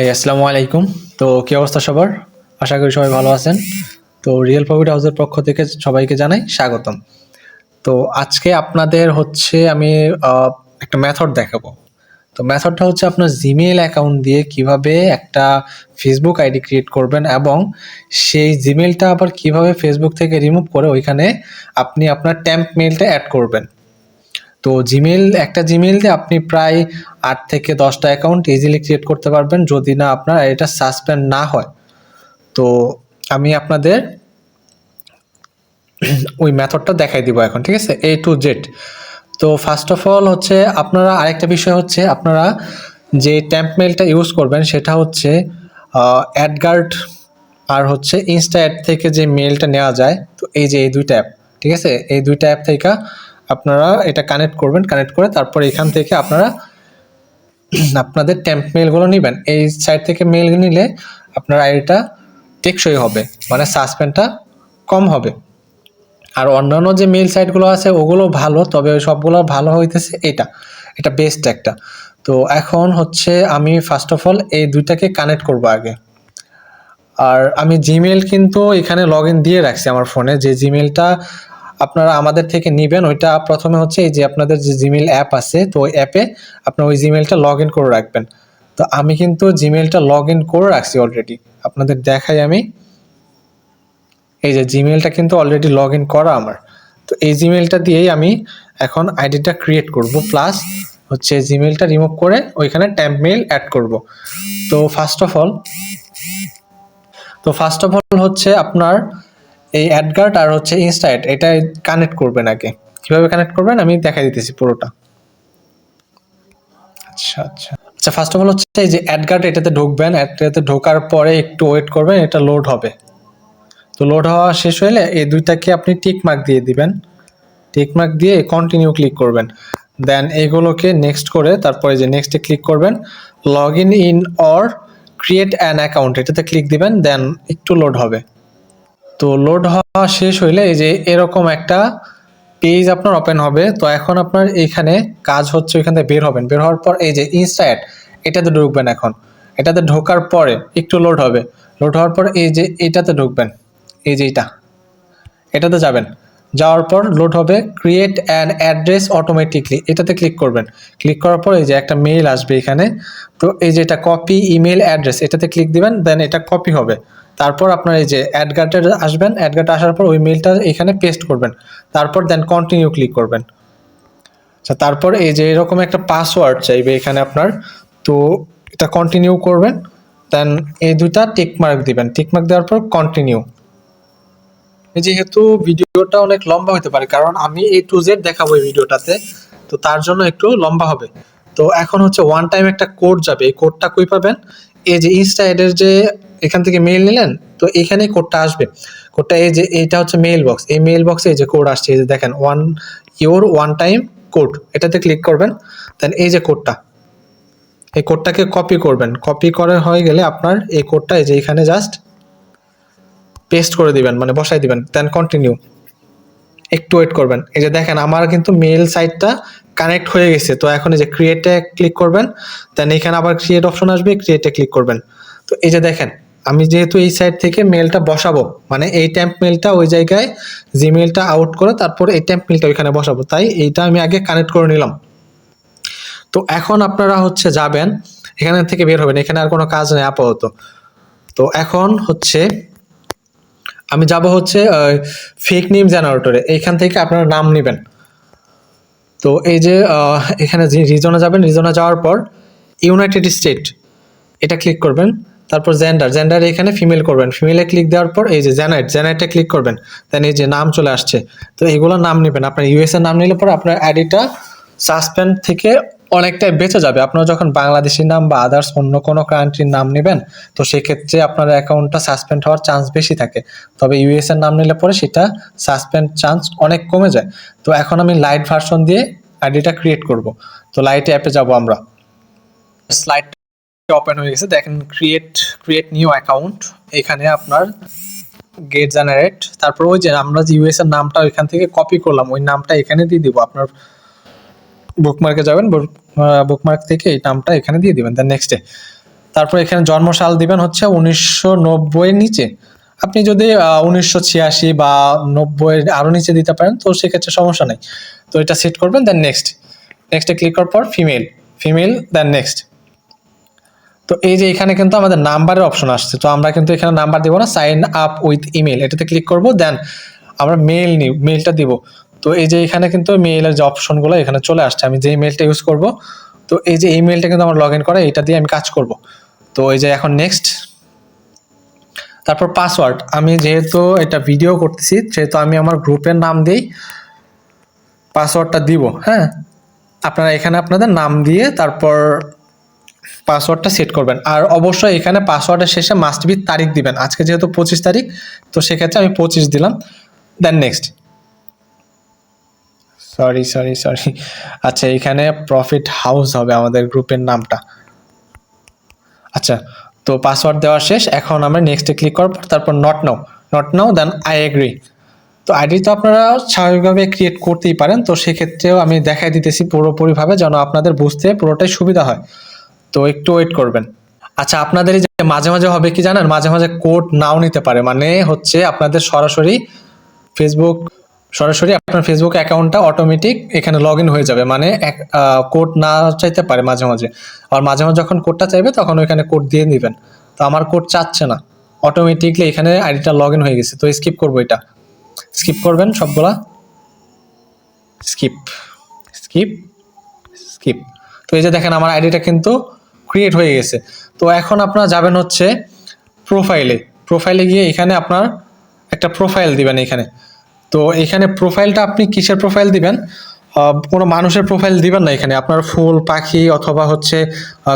এই আসসালামু আলাইকুম। তো কি অবস্থা সবার? আশা করি সবাই ভালো আছেন। তো রিয়েল প্রফিট হাউসের পক্ষ থেকে সবাইকে জানাই স্বাগতম। তো আজকে আপনাদের হচ্ছে আমি একটা মেথড দেখাবো। তো মেথডটা হচ্ছে আপনার জিমেইল অ্যাকাউন্ট দিয়ে কীভাবে একটা ফেসবুক আইডি ক্রিয়েট করবেন এবং সেই জিমেইলটা আবার কীভাবে ফেসবুক থেকে রিমুভ করে ওইখানে আপনি আপনার ট্যাম্প মেইলটা অ্যাড করবেন। তো জিমেল একটা জিমেল দিয়ে আপনি প্রায় আট থেকে দশটা অ্যাকাউন্ট ইজিলি ক্রিয়েট করতে পারবেন যদি না আপনার এটা সাসপেন্ড না হয়। তো আমি আপনাদের ওই মেথডটা দেখাই দিব এখন, ঠিক আছে? এ টু জেড তো ফার্স্ট অফ অল হচ্ছে, আপনারা আরেকটা বিষয় হচ্ছে, আপনারা যে ট্যাম্প মেলটা ইউজ করবেন, সেটা হচ্ছে অ্যাডগার্ড আর হচ্ছে ইনস্টা অ্যাড থেকে যে মেলটা নেওয়া যায়, তো এই যে এই দুইটা অ্যাপ ঠিক আছে? এই দুইটা অ্যাপ থেকে আপনারা এটা কানেক্ট করবেন কানেক্ট করে তারপর এখান থেকে আপনারা আপনাদের ট্যাম্প মেলগুলো নেবেন। এই সাইট থেকে মেল নিলে আপনার আইডিটা টেকসই হবে মানে সাসপেন্ডটা কম হবে। আর অন্যান্য যে মেল সাইটগুলো আছে, ওগুলো ভালো, তবে সবগুলো ভালো হইতেছে এটা। এটা বেস্ট একটা। তো এখন হচ্ছে আমি ফার্স্ট অফ অল এই দুইটাকে কানেক্ট করব আগে। আর আমি জিমেল কিন্তু এখানে লগ দিয়ে রাখছি আমার ফোনে যে জিমেলটা আপনারা আমাদের থেকে নেবেন, ওইটা প্রথমে হচ্ছে এই যে আপনাদের যে জিমেল অ্যাপ আছে, তো ওই অ্যাপে আপনার ওই জিমেলটা লগ ইন করে রাখবেন। তো আমি কিন্তু জিমেলটা লগ ইন করে রাখছি অলরেডি আপনাদের দেখাই আমি। এই যে জিমেলটা কিন্তু অলরেডি লগ ইন করা আমার। তো এই জিমেলটা দিয়েই আমি এখন আইডিটা ক্রিয়েট করব প্লাস হচ্ছে জিমেলটা রিমুভ করে ওইখানে ট্যাম্প মেল অ্যাড করব। তো ফার্স্ট অফ অল তো ফার্স্ট অফ অল হচ্ছে আপনার এই অ্যাডগার্ড আর হচ্ছে ইনস্টাইট এটা কানেক্ট করবেন আগে। কীভাবে কানেক্ট করবেন? আমি দেখাই দিতেছি পুরোটা। আচ্ছা আচ্ছা। আচ্ছা ফার্স্ট অফ অল হচ্ছে এই যে অ্যাডগার্ড এটাতে ঢুকবেন। এটাতে ঢোকার পরে একটু ওয়েট করবেন, এটা লোড হবে। তো লোড হওয়া শেষ হলে এই দুইটাকে আপনি টিক মার্ক দিয়ে দিবেন। টিক মার্ক দিয়ে কন্টিনিউ ক্লিক করবেন। দেন এইগুলোকে নেক্সট করে তারপরে যে নেক্সটে ক্লিক করবেন log in in or create an account এটাতে ক্লিক দিবেন দেন একটু লোড হবে। তো লোড হওয়া শেষ হইলে এই যে এরকম একটা পেজ আপনার ওপেন হবে, তো এখন আপনার এইখানে কাজ হচ্ছে ওইখান থেকে বের হবেন। বের হওয়ার পর এই যে ইনস্টা এটাতে ঢুকবেন এখন। এটাতে ঢোকার পরে একটু লোড হবে। লোড হওয়ার পর এই যে এইটাতে ঢুকবেন। এই যে এইটা এটাতে যাবেন। যাওয়ার পর লোড হবে ক্রিয়েট অ্যান অ্যাড্রেস অটোমেটিকলি এটাতে ক্লিক করবেন। ক্লিক করার পর এই যে একটা মেইল আসবে এখানে। তো এই যে এটা কপি ইমেল অ্যাড্রেস এটাতে ক্লিক দিবেন দেন এটা কপি হবে। তারপর আপনার এই যে অ্যাডগার্টে আসবেন অ্যাডগার্টে আসার পর ওই মেলটা এখানে পেস্ট করবেন। তারপর দেন কন্টিনিউ ক্লিক করবেন। আচ্ছা তারপর এই যে এরকম একটা পাসওয়ার্ড চাইবে এখানে আপনার। তো এটা কন্টিনিউ করবেন দেন এই দুইটা টিক মার্ক দিবেন। টিক মার্ক দেওয়ার পর কন্টিনিউ যেহেতু ভিডিওটা অনেক লম্বা হতে পারে, কারণ আমি এই টু জেড দেখাবো এই ভিডিওটাতে, তো তার জন্য একটু লম্বা হবে। তো এখন হচ্ছে ওয়ান টাইম একটা কোড যাবে, এই কোডটা কই পাবেন? এই যে ইনস্টা এডের যে এখান থেকে মেইল নিলেন, তো এখানে কোডটা আসবে। কোডটা এই যে, এইটা হচ্ছে মেইল বক্স এই মেইল বক্সে এই যে কোড আসছে, এই যে দেখেন one your one time code এটাতে ক্লিক করবেন দেন এই যে কোডটা এই কোডটাকে কপি করবেন। কপি করে হয়ে গেলে আপনার এই কোডটা এই যে এখানে জাস্ট পেস্ট করে দিবেন মানে বসাই দিবেন দেন কন্টিনিউ একটু ওয়েট করবেন। এই যে দেখেন, আমার কিন্তু মেল সাইটটা কানেক্ট হয়ে গেছে, তো এখন এই যে ক্রিয়েটে ক্লিক করবেন দেন এখানে আবার ক্রিয়েট অপশন আসবে ক্রিয়েটে ক্লিক করবেন। তো এই যে দেখেন আমি যেহেতু এই সাইড থেকে মেলটা বসাবো মানে এই ট্যাম্প মেলটা ওই জায়গায় জিমেলটা আউট করে তারপর এই ট্যাম্প মেলটা ওইখানে বসাবো, তাই এইটা আমি আগে কানেক্ট করে নিলাম। তো এখন আপনারা হচ্ছে যাবেন, এখানে থেকে বের হবেন, এখানে আর কোনো কাজ নেই আপাতত। তো এখন হচ্ছে আমি যাব হচ্ছে ফেক নেম জেনারেটরে এইখান থেকে আপনারা নাম নেবেন। তো এই যে এখানে রিজনে যাবেন রিজনে যাওয়ার পর ইউনাইটেড স্টেট এটা ক্লিক করবেন। তারপর জেন্ডার জেন্ডার এখানে ফিমেল করবেন। ফিমেলে ক্লিক দেওয়ার পর এই যে জেনাইট জেনাইটে ক্লিক করবেন। দেন এই যে নাম চলে আসছে। তো এইগুলো নাম নেবেন। আপনার ইউএস এর নাম নিলে পরে আপনার আইডিটা সাসপেন্ড থেকে অনেকটাই বেঁচে যাবে। আপনারা যখন বাংলাদেশি নাম বা আদার্স অন্য কোনো কান্ট্রির নাম নেবেন, তো সেক্ষেত্রে আপনার অ্যাকাউন্টটা সাসপেন্ড হওয়ার চান্স বেশি থাকে। তবে ইউএস এর নাম নিলে পরে সেটা সাসপেন্ড চান্স অনেক কমে যায়। তো এখন আমি লাইট ভার্সন দিয়ে আইডিটা ক্রিয়েট করব। তো লাইট অ্যাপে যাব আমরা। স্লাইড ওপেন হয়ে গেছে। দেখেন ক্রিয়েট ক্রিয়েট নিউ অ্যাকাউন্ট এখানে আপনার গেট জেনারেট তারপর ওই যে আমরা যে ইউএস এর নামটা ওইখান থেকে কপি করলাম, ওই নামটা এখানে দিয়ে দিব। আপনার বুকমার্কে যাবেন বুকমার্ক থেকে এই নামটা এখানে দিয়ে দিবেন দেন নেক্সটে তারপর এখানে জন্মসাল দিবেন হচ্ছে উনিশশো নব্বইয়ের নিচে। আপনি যদি উনিশশো ছিয়াশি বা নব্বই আরও নিচে দিতে পারেন, তো সেক্ষেত্রে সমস্যা নেই। তো এটা সেট করবেন দেন নেক্সট নেক্সটে ক্লিক করার পর ফিমেল ফিমেল দেন নেক্সট তো এই যে এখানে কিন্তু আমাদের নাম্বারের অপশন আসছে। তো আমরা কিন্তু এখানে নাম্বার দিব না সাইন আপ উইথ ইমেল এটাতে ক্লিক করব দেন আমরা মেল নিই মেলটা দিব। তো এই যে এখানে কিন্তু মেইলের যে অপশনগুলো এখানে চলে আসছে। আমি যে মেলটা ইউজ করব, তো এই যে ইমেলটা কিন্তু আমার লগ ইন করে, এটা দিয়ে আমি কাজ করব। তো এই যে এখন নেক্সট তারপর পাসওয়ার্ড আমি যেহেতু এটা ভিডিও করতেছি, সেহেতু আমি আমার গ্রুপের নাম দিই পাসওয়ার্ডটা দিব হ্যাঁ? আপনারা এখানে আপনাদের নাম দিয়ে তারপর পাসওয়ার্ডটা সেট করবেন। আর অবশ্যই এখানে পাসওয়ার্ডের শেষে মাস্ট বি তারিখ দিবেন। আজকে যেহেতু পঁচিশ তারিখ, তো সেক্ষেত্রে আমি পঁচিশ দিলাম। Then next sorry sorry sorry আচ্ছা এখানে প্রফিট হাউস হবে আমাদের গ্রুপের নামটা। আচ্ছা তো পাসওয়ার্ড দেওয়া শেষ। এখন আমরা নেক্সটে ক্লিক করব, তারপর not now not now then I agree তো আইডি তো আপনারা স্বাভাবিকভাবে ক্রিয়েট করতেই পারেন। তো সেক্ষেত্রেও আমি দেখাই দিতেছি পুরোপুরিভাবে, যেন আপনাদের বুঝতে পুরোটাই সুবিধা হয়। তো একটু ওয়েট করবেন। আচ্ছা আপনাদের যে মাঝে মাঝে হবে কি জানেন? মাঝে মাঝে কোড নাও নিতে পারে। মানে হচ্ছে আপনাদের সরাসরি ফেসবুক সরাসরি আপনার ফেসবুক অ্যাকাউন্টটা অটোমেটিক এখানে লগ ইন হয়ে যাবে। মানে কোড না চাইতে পারে মাঝে মাঝে। আর মাঝে মাঝে যখন কোডটা চাইবে, তখন ওইখানে কোড দিয়ে নেবেন তো আমার কোড চাচ্ছে না। অটোমেটিকলি এখানে আইডিটা লগ ইন হয়ে গেছে। তো স্কিপ করব এটা। স্কিপ করবেন সবগুলা? স্কিপ স্কিপ স্কিপ তো এই যে দেখেন, আমার আইডিটা কিন্তু ক্রিয়েট হয়ে গেছে। তো এখন আপনারা যাবেন হচ্ছে প্রোফাইলে প্রোফাইলে গিয়ে এখানে আপনার একটা প্রোফাইল দিবেন এখানে। তো এখানে প্রোফাইলটা আপনি কিসের প্রোফাইল দিবেন? কোনো মানুষের প্রোফাইল দিবেন না এখানে। আপনার ফুল, পাখি অথবা হচ্ছে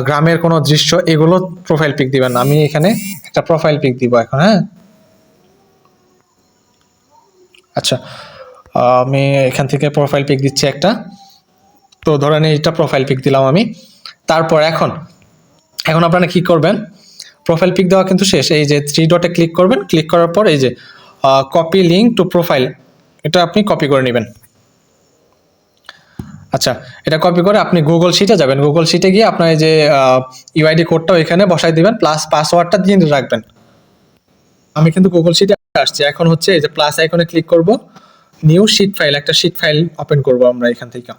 গ্রামের কোনো দৃশ্য, এগুলো প্রোফাইল পিক দিবেন। আমি এখানে একটা প্রোফাইল পিক দিব এখন হ্যাঁ? আচ্ছা আমি এখান থেকে প্রোফাইল পিক দিচ্ছি একটা। তো ধরেন এইটা প্রোফাইল পিক দিলাম আমি। তারপর এখন এখন আপনারা কি করবেন? প্রোফাইল পিক দেওয়া কিন্তু শেষ। এই যে থ্রি ডটে ক্লিক করবেন। ক্লিক করার পর এই যে কপি লিঙ্ক টু প্রোফাইল এটা আপনি কপি করে নেবেন। আচ্ছা এটা কপি করে আপনি গুগল শিটে যাবেন। গুগল শিটে গিয়ে আপনার এই যে ইউআইডি কোডটা ওইখানে বসাই দিবেন প্লাস পাসওয়ার্ডটা দিয়ে রাখবেন। আমি কিন্তু গুগল শিটে আসছি। এখন হচ্ছে এই যে প্লাস আইকনে ক্লিক করব। নিউ শিট ফাইল একটা শিট ফাইল ওপেন করব আমরা এখান থেকে।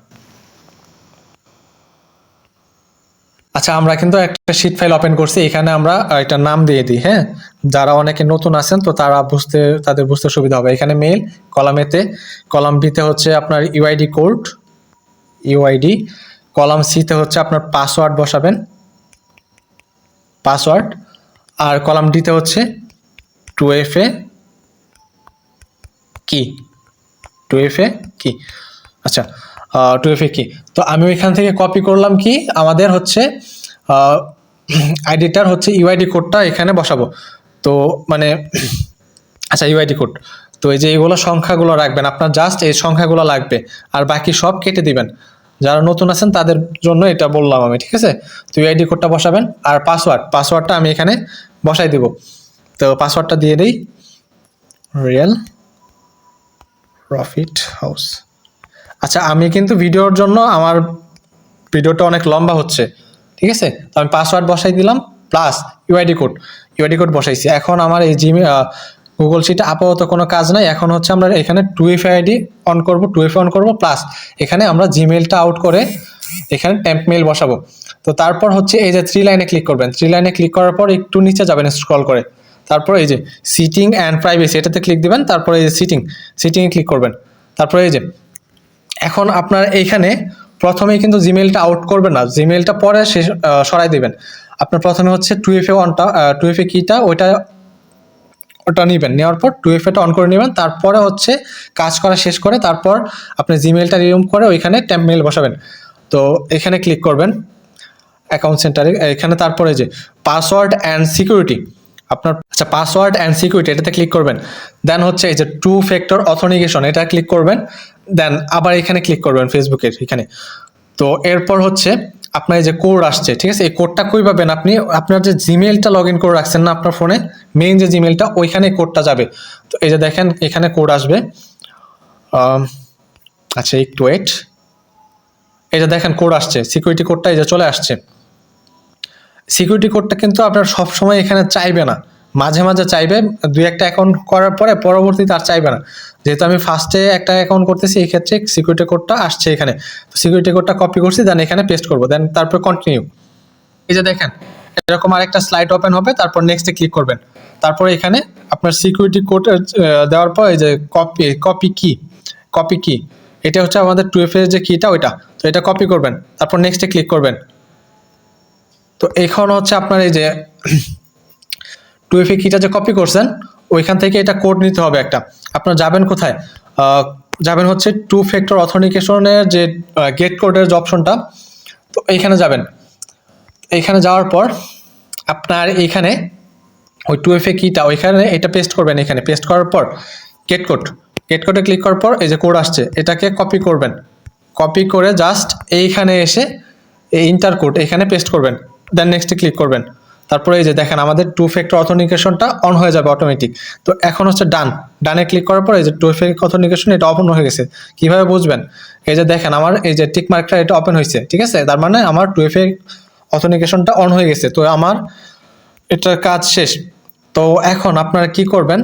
আচ্ছা আমরা কিন্তু একটা শিট ফাইল ওপেন করছি। এখানে আমরা একটা নাম দিয়ে দিই হ্যাঁ? যারা অনেকে নতুন আছেন, তো তারা বুঝতে, তাদের বুঝতে সুবিধা হবে। এখানে মেল কলাম এতে কলাম বিতে হচ্ছে আপনার ইউআইডি কোড ইউআইডি কলাম সিতে হচ্ছে আপনার পাসওয়ার্ড বসাবেন। পাসওয়ার্ড আর কলাম ডিতে হচ্ছে টু এফ এ কি টু এফ এ কি আচ্ছা টু এফ কি তো আমি ওইখান থেকে কপি করলাম কি? আমাদের হচ্ছে আইডিটার হচ্ছে ইউআইডি কোডটা এখানে বসাবো। তো মানে আচ্ছা ইউআইডি কোড তো এই যে এইগুলো সংখ্যাগুলো রাখবেন, আপনার জাস্ট এই সংখ্যাগুলো লাগবে, আর বাকি সব কেটে দিবেন। যারা নতুন আছেন, তাদের জন্য এটা বললাম আমি, ঠিক আছে? তো ইউআইডি কোডটা বসাবেন, আর পাসওয়ার্ড পাসওয়ার্ডটা আমি এখানে বসাই দিব। তো পাসওয়ার্ডটা দিয়ে দিই। রিয়েল প্রফিট হাউস আচ্ছা আমি কিন্তু ভিডিওর জন্য আমার ভিডিওটা অনেক লম্বা হচ্ছে, ঠিক আছে? তো আমি পাসওয়ার্ড বসাই দিলাম plus UID code UID code বসাইছি। এখন আমার এই জিমে গুগল শিটে আপাতত কোনো কাজ নাই। এখন হচ্ছে আমরা এখানে টু এফ আইডি অন করব টু এফ অন করব প্লাস এখানে আমরা জিমেলটা আউট করে এখানে টেম্প মেল বসাবো। তো তারপর হচ্ছে এই যে থ্রি লাইনে ক্লিক করবেন। থ্রি লাইনে ক্লিক করার পর একটু নিচে যাবেন স্ক্রল করে। তারপর এই যে সিটিং অ্যান্ড প্রাইভেসি এটাতে ক্লিক দিবেন, তারপর এই যে সিটিং সিটিংয়ে ক্লিক করবেন। তারপর এই যে এখন আপনার এইখানে প্রথমে কিন্তু জিমেলটা আউট করবেন না। জিমেলটা পরে সরাই দিবেন। আপনার প্রথমে হচ্ছে টু এফ এ ওয়ানটা টু এফ এ কিটা ওইটা, ওটা নেবেন। নেওয়ার পর টু এফ এটা অন করে নেবেন। তারপরে হচ্ছে কাজ করা শেষ করে তারপর আপনি জিমেলটা রিমুভ করে ওইখানে ট্যাম্প মেল বসাবেন। তো এখানে ক্লিক করবেন অ্যাকাউন্ট সেন্টারে এখানে তারপরে যে পাসওয়ার্ড অ্যান্ড সিকিউরিটি আপনার আচ্ছা পাসওয়ার্ড অ্যান্ড সিকিউরিটি এটাতে ক্লিক করবেন। দেন হচ্ছে এই যে টু ফ্যাক্টর অথেন্টিকেশন এটা ক্লিক করবেন। দেন আবার এখানে ক্লিক করবেন ফেসবুকের এখানে। তো এরপর হচ্ছে আপনার এই যে কোড আসছে, ঠিক আছে? এই কোডটা কই পাবেন আপনি? আপনার যে জিমেলটা লগ ইন করে রাখছেন না আপনার ফোনে মেইন যে জিমেলটা ওইখানে কোডটা যাবে। তো এই যে দেখেন, এখানে কোড আসবে। আচ্ছা একটু ওয়েট যে দেখেন কোড আসছে। সিকিউরিটি কোডটা এই যে চলে আসছে। সিকিউরিটি কোডটা কিন্তু আপনার সব সময় এখানে চাইবে না। মাঝে মাঝে চাইবে, দুই একটা অ্যাকাউন্ট করার পরে পরবর্তীতে আর চাইবে না। যেহেতু আমি ফার্স্টে একটা অ্যাকাউন্ট করতেছি, এই ক্ষেত্রে সিকিউরিটি কোডটা আসছে এখানে। সিকিউরিটি কোডটা কপি করছি দেন এখানে পেস্ট করব দেন তারপর কন্টিনিউ এই যে দেখেন, এরকম আরেকটা স্লাইড ওপেন হবে, তারপর নেক্সটে ক্লিক করবেন। তারপর এখানে আপনার সিকিউরিটি কোড দেওয়ার পর এই যে কপি কপি কি কপি কি এটা হচ্ছে আমাদের টু এফ এর যে কিটা ওইটা। তো এটা কপি করবেন, তারপর নেক্সটে ক্লিক করবেন। তো এখন হচ্ছে আপনার এই যে টু এফ কিটা যে কপি করছেন, ওইখান থেকে এটা কোড নিতে হবে একটা। আপনার যাবেন কোথায়? যাবেন হচ্ছে টু ফ্যাক্টর অথেন্টিকেশনের যে গেট কোডের যে অপশনটা তো এইখানে যাবেন। এইখানে যাওয়ার পর আপনার এইখানে ওই টু এফ এ কিটা ওইখানে এটা পেস্ট করবেন এখানে। পেস্ট করার পর গেট কোড গেট কোডে ক্লিক করার পর এই যে কোড আসছে, এটাকে কপি করবেন। কপি করে জাস্ট এইখানে এসে এই ইন্টার কোড এখানে পেস্ট করবেন। দেন নেক্সটে ক্লিক করবেন। তারপরে এই যে দেখেন, আমাদের টু ফ্যাক্টর অথেন্টিকেশনটা অন হয়ে যাবে অটোমেটিক তো এখন হচ্ছে ডান ডানে ক্লিক করার পর এই যে টু ফ্যাক্টর অথেন্টিকেশন এটা ওপেন হয়ে গেছে। কীভাবে বুঝবেন? এই যে দেখেন, আমার এই যে টিক মার্কটা এটা ওপেন হয়েছে, ঠিক আছে? তার মানে আমার টু এফ অথেন্টিকেশনটা অন হয়ে গেছে। তো আমার এটার কাজ শেষ। তো এখন আপনারা কি করবেন?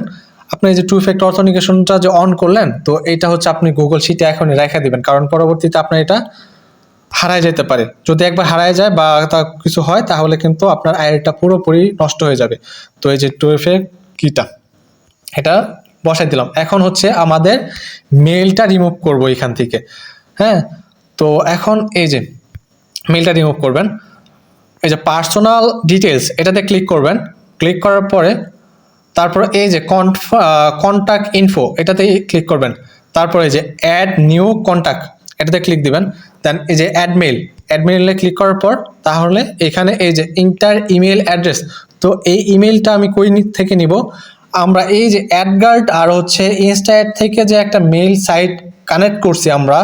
আপনি যে টু ফ্যাক্টর অথেন্টিকেশনটা যে অন করলেন, তো এটা হচ্ছে আপনি গুগল শিটে এখনই রেখে দিবেন। কারণ পরবর্তীতে আপনার এটা হারায় যেতে পারে। যদি একবার হারায় যায় বা তা কিছু হয়, তাহলে কিন্তু আপনার আইডিটা পুরোপুরি নষ্ট হয়ে যাবে। তো এই যে টু এফ কিটা, এটা বসাই দিলাম। এখন হচ্ছে আমাদের মেলটা রিমুভ করব এখান থেকে। হ্যাঁ? তো এখন এই যে মেলটা রিমুভ করবেন। এই যে পার্সোনাল ডিটেলস এটাতে ক্লিক করবেন। ক্লিক করার পরে তারপর এই যে কন্ট্যাক্ট ইনফো এটাতে ক্লিক করবেন। তারপরে এই যে অ্যাড নিউ কন্ট্যাক্ট এটাতে ক্লিক দিবেন। দেন এই যে অ্যাড মেল অ্যাড ক্লিক করার পর তাহলে এখানে এই যে ইন্টার ইমেল অ্যাড্রেস তো এই ইমেলটা আমি কই থেকে নিব? আমরা এই যে অ্যাডগার্ড আর হচ্ছে ইনস্টা অ্যাড থেকে যে একটা মেল সাইট কানেক্ট করছি আমরা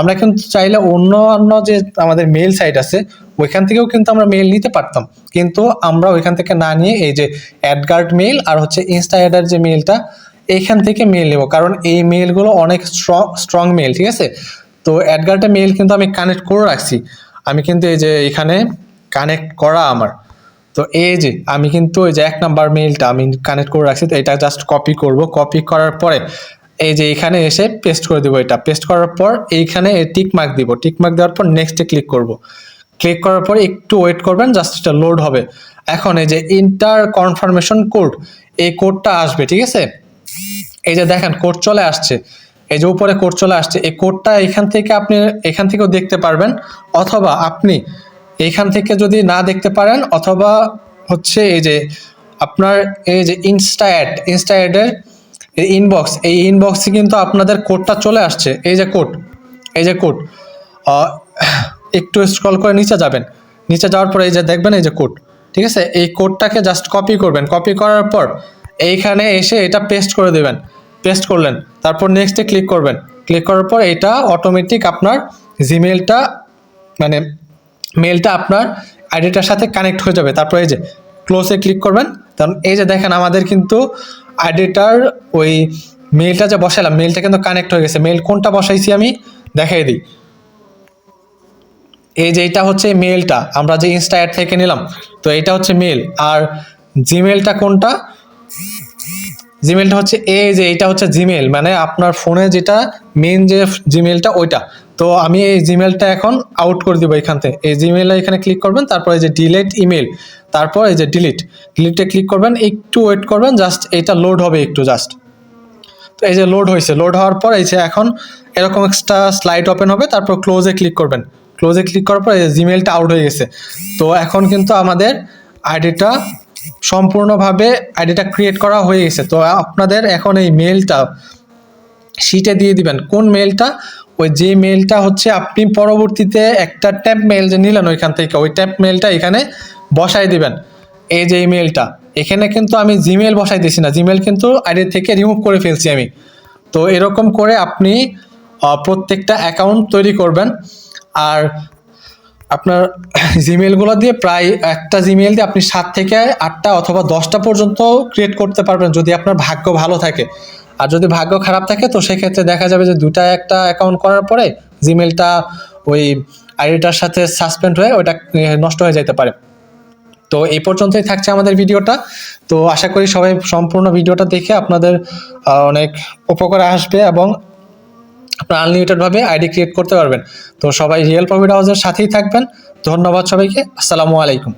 আমরা কিন্তু চাইলে অন্য অন্য যে আমাদের মেল সাইট আছে, ওইখান থেকেও কিন্তু আমরা মেল নিতে পারতাম। কিন্তু আমরা ওইখান থেকে না নিয়ে এই যে অ্যাডগার্ড মেল আর হচ্ছে ইনস্টা অ্যাডার যে মেলটা এইখান থেকে মেল নেব। কারণ এই মেলগুলো অনেক স্ট্রং স্ট্রং মেল ঠিক আছে? তো অ্যাডগার্ডে মেল কিন্তু আমি কানেক্ট করে রাখছি। আমি কিন্তু এই যে এখানে কানেক্ট করা আমার। তো এই যে আমি কিন্তু ওই যে এক নাম্বার মেইলটা আমি কানেক্ট করে রাখছি, তো এটা জাস্ট কপি করব। কপি করার পরে এই যে এখানে এসে পেস্ট করে দেবো এটা। পেস্ট করার পর এইখানে টিক মার্ক দিব। টিক মার্ক দেওয়ার পর নেক্সটে ক্লিক করব। ক্লিক করার পর একটু ওয়েট করবেন জাস্ট এটা লোড হবে। এখন এই যে ইন্টার কনফার্মেশন কোড এই কোডটা আসবে, ঠিক আছে? এই যে দেখেন কোড চলে আসছে। এই যে উপরে কোড চলে আসছে, এই কোডটা এখান থেকে আপনি এখান থেকেও দেখতে পারবেন, অথবা আপনি এইখান থেকে যদি না দেখতে পারেন, অথবা হচ্ছে এই যে আপনার এই যে ইনস্টা অ্যাড ইনস্টা অ্যাডের ইনবক্স এই ইনবক্সে কিন্তু আপনাদের কোডটা চলে আসছে। এই যে কোড এই যে কোড একটু স্ক্রল করে নিচে যাবেন। নিচে যাওয়ার পরে এই যে দেখবেন এই যে কোড ঠিক আছে? এই কোডটাকে জাস্ট কপি করবেন। কপি করার পর এইখানে এসে এটা পেস্ট করে দেবেন। পেস্ট করলেন। তারপর নেক্সটে ক্লিক করবেন। ক্লিক করার পর এটা অটোমেটিক আপনার জিমেলটা মানে মেলটা আপনার আইডিটার সাথে কানেক্ট হয়ে যাবে। তারপর এই যে ক্লোজে ক্লিক করবেন। কারণ এই যে দেখেন আমাদের কিন্তু আইডিটার ওই মেলটা যে বসালাম মেলটা কিন্তু কানেক্ট হয়ে গেছে। মেল কোনটা বসাইছি আমি? দেখাই দিই। এই যে এটা হচ্ছে মেলটা আমরা যে ইনস্টা অ্যাড থেকে নিলাম, তো এটা হচ্ছে মেল আর জিমেলটা কোনটা? জিমেলটা হচ্ছে এই যে এটা হচ্ছে জিমেল মানে আপনার ফোনে যেটা মেন যে জিমেলটা ওইটা। তো আমি এই জিমেলটা এখন আউট করে দিব এখান থেকে। এই জিমেলটা এখানে ক্লিক করবেন, তারপর এই যে ডিলেট ইমেল তারপর এই যে ডিলিট ডিলিটে ক্লিক করবেন, একটু ওয়েট করবেন জাস্ট এটা লোড হবে একটু জাস্ট তো এই যে লোড হয়েছে লোড হওয়ার পর এই যে এখন এরকম একটা স্লাইড ওপেন হবে, তারপর ক্লোজে ক্লিক করবেন। ক্লোজে ক্লিক করার পর এই জিমেলটা আউট হয়ে গেছে। তো এখন কিন্তু আমাদের আইডিটা সম্পূর্ণভাবে আইডিটা ক্রিয়েট করা হয়ে গেছে। তো আপনাদের এখন এই মেলটা শিটে দিয়ে দিবেন। কোন মেলটা ওই যে মেলটা হচ্ছে আপনি পরবর্তীতে একটা ট্যাপ মেল যে নিলেন ওইখান থেকে, ওই ট্যাপ মেলটা এখানে বসাই দিবেন। এই যে ইমেলটা এখানে কিন্তু আমি জিমেল বসাই দিছি না। জিমেল কিন্তু আইডি থেকে রিমুভ করে ফেলছি আমি। তো এরকম করে আপনি প্রত্যেকটা অ্যাকাউন্ট তৈরি করবেন। আর আপনার জিমেলগুলো দিয়ে প্রায় একটা জিমেল দিয়ে আপনি সাত থেকে আটটা অথবা দশটা পর্যন্ত ক্রিয়েট করতে পারবেন যদি আপনার ভাগ্য ভালো থাকে। আর যদি ভাগ্য খারাপ থাকে, তো সেক্ষেত্রে দেখা যাবে যে দুটা একটা অ্যাকাউন্ট করার পরে জিমেলটা ওই আইডিটার সাথে সাসপেন্ড হয়ে ওটা নষ্ট হয়ে যেতে পারে। তো এই পর্যন্তই থাকছে আমাদের ভিডিওটা। তো আশা করি সবাই সম্পূর্ণ ভিডিওটা দেখে আপনাদের অনেক উপকারে আসবে এবং আপনারা আনলিমিটেডভাবে আইডি ক্রিয়েট করতে পারবেন। তো সবাই রিয়েল প্রফিট হাউসের সাথেই থাকবেন। ধন্যবাদ সবাইকে। আসসালামু আলাইকুম।